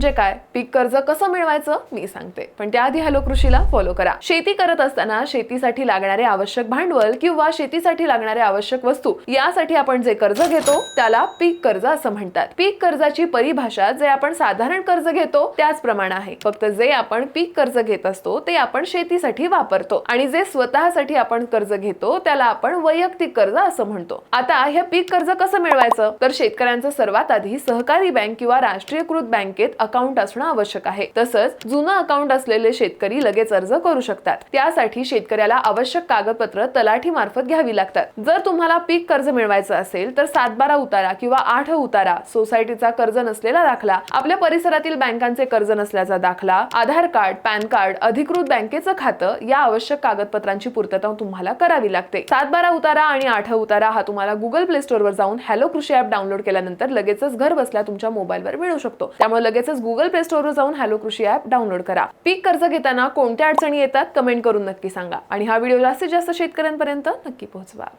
म्हणजे काय? पीक कर्ज कसं मिळवायचं? मी सांगते. पण त्याआधी हॅलो कृषीला फॉलो करा. शेती करत असताना शेतीसाठी लागणारे आवश्यक भांडवल किंवा शेतीसाठी लागणाऱ्या आवश्यक वस्तू यासाठी आपण जे कर्ज घेतो त्याला पीक कर्ज असं म्हणतात. पीक कर्जाची परिभाषा जे आपण साधारण कर्ज घेतो त्याचप्रमाणे आहे. फक्त जे आपण पीक कर्ज घेत असतो ते आपण शेतीसाठी वापरतो. आणि जे स्वतःसाठी आपण कर्ज घेतो त्याला आपण वैयक्तिक कर्ज असं म्हणतो. आता हे पीक कर्ज कसं मिळवायचं? तर शेतकऱ्यांचं सर्वात आधी सहकारी बँक किंवा राष्ट्रीयकृत बँकेत अकाउंट असणं आवश्यक आहे. तसंच जुनं अकाउंट असलेले शेतकरी लगेच अर्ज करू शकतात. त्यासाठी शेतकऱ्याला आवश्यक कागदपत्र तलाठी मार्फत घ्यावी लागतात. जर तुम्हाला पीक कर्ज मिळवायचं असेल तर सातबारा उतारा किंवा आठ उतारा सोसायटीचा कर्ज नसलेला दाखला आपल्या परिसरातील बँकांचे कर्ज नसल्याचा दाखला आधार कार्ड पॅन कार्ड अधिकृत बँकेचं खातं या आवश्यक कागदपत्रांची पूर्तता तुम्हाला करावी लागते. सातबारा उतारा आणि आठ उतारा हा तुम्हाला गुगल प्ले स्टोअरवर जाऊन हॅलो कृषी ऍप डाउनलोड केल्यानंतर लगेचच घर बसल्या तुमच्या मोबाईलवर मिळू शकतो. त्यामुळे लगेचच गुगल प्ले स्टोअरवर जाऊन हॅलो कृषी ऍप डाउनलोड करा. पीक कर्ज घेताना कोणत्या अडचणी येतात कमेंट करून नक्की सांगा. आणि हा व्हिडिओ जास्तीत जास्त शेतकऱ्यांपर्यंत नक्की पोहोचवा.